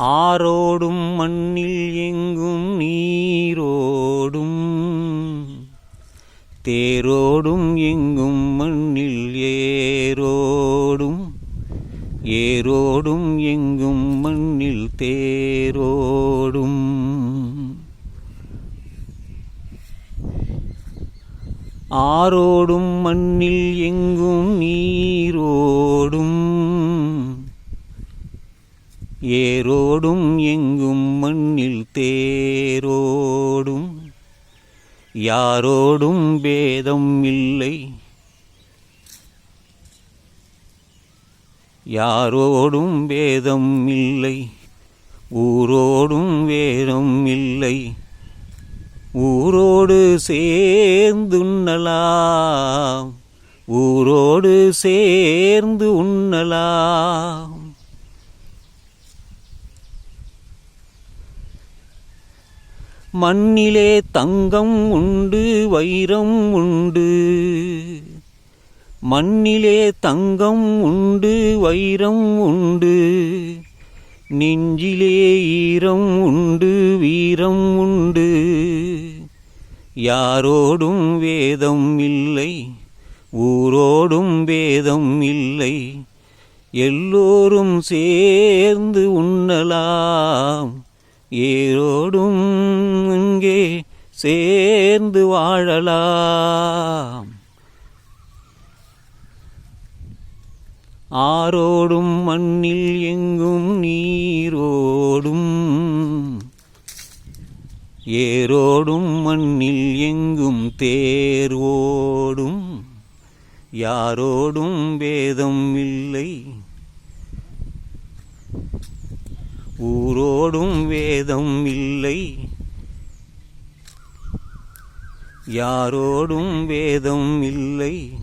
ஆரோடும் மண்ணில் எங்கும் நீரோடும் தேரோடும் எங்கும் மண்ணில் ஏரோடும் ஏரோடும் எங்கும் மண்ணில் தேரோடும். ஆரோடும் மண்ணில் எங்கும் நீரோடும் ஏரோடும் எங்கும் மண்ணில் தேரோடும். யாரோடும் பேதம் இல்லை. யாரோடும் பேதம் இல்லை. ஊரோடும் வேதம் இல்லை. ஊரோடு சேர்ந்து உண்ணலாம். ஊரோடு சேர்ந்து உண்ணலாம். மண்ணிலே தங்கம் உண்டு வைரம் உண்டு. மண்ணிலே தங்கம் உண்டு வைரம் உண்டு. நெஞ்சிலே ஈரம் உண்டு வீரம் உண்டு. யாரோடும் வேதம் இல்லை ஊரோடும் வேதம் இல்லை. எல்லோரும் சேர்ந்து உண்ணலாம். ஏரோடும் இங்கே சேர்ந்து வாழலாம். ஆரோடும் மண்ணில் எங்கும் நீரோடும் ஏரோடும் மண்ணில் எங்கும் தேர்வோடும் யாரோடும் வேதம் இல்லை. ஊரோடும் வேதம் இல்லை. யாரோடும் வேதம் இல்லை.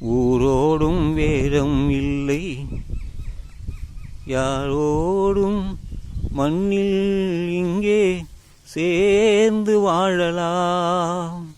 ஊரோடும் வேதம் இல்லை. யாரோடும் மண்ணில் இங்கே சேர்ந்து வாழலாம்.